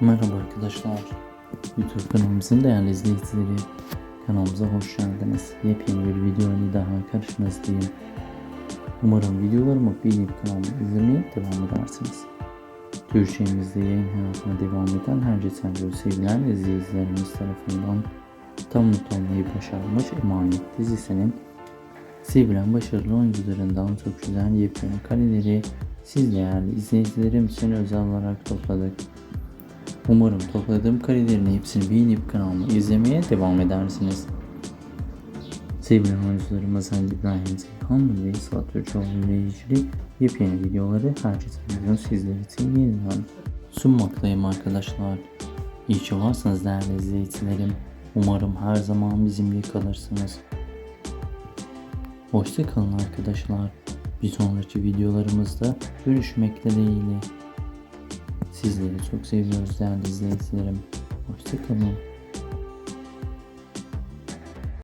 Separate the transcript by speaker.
Speaker 1: Merhaba arkadaşlar. YouTube kanalımızın değerli izleyicileri. Kanalımıza hoş geldiniz. Yepyeni bir video ile daha karşınızdayım. Umarım videolarımı beğenip kanalımı izlemeye devam edersiniz. Türkçemizde yayın hayatına devam eden her gün sevilen izleyicilerimiz tarafından tam not olmayı başarmış Emanet dizisinin sevilen başarılı oyuncularından çok güzel yepyeni kareleri siz değerli izleyicilerim için özel olarak topladık. Umarım topladığım karelerin hepsini beğenip kanalımı izlemeye devam edersiniz. Sevgili oyuncularımız Ali İbrahim Zeyhan ve Esat Türkoğlu ile ilgili yepyeni videoları her gün sizler için yeniden sunmaktayım arkadaşlar. İyi ki varsınız değerli izleyicilerim. Umarım her zaman bizimle kalırsınız. Hoşça kalın arkadaşlar. Bir sonraki videolarımızda görüşmek dileğiyle. Sizleri çok seviyoruz değerli izleyicilerim. Hoşçakalın.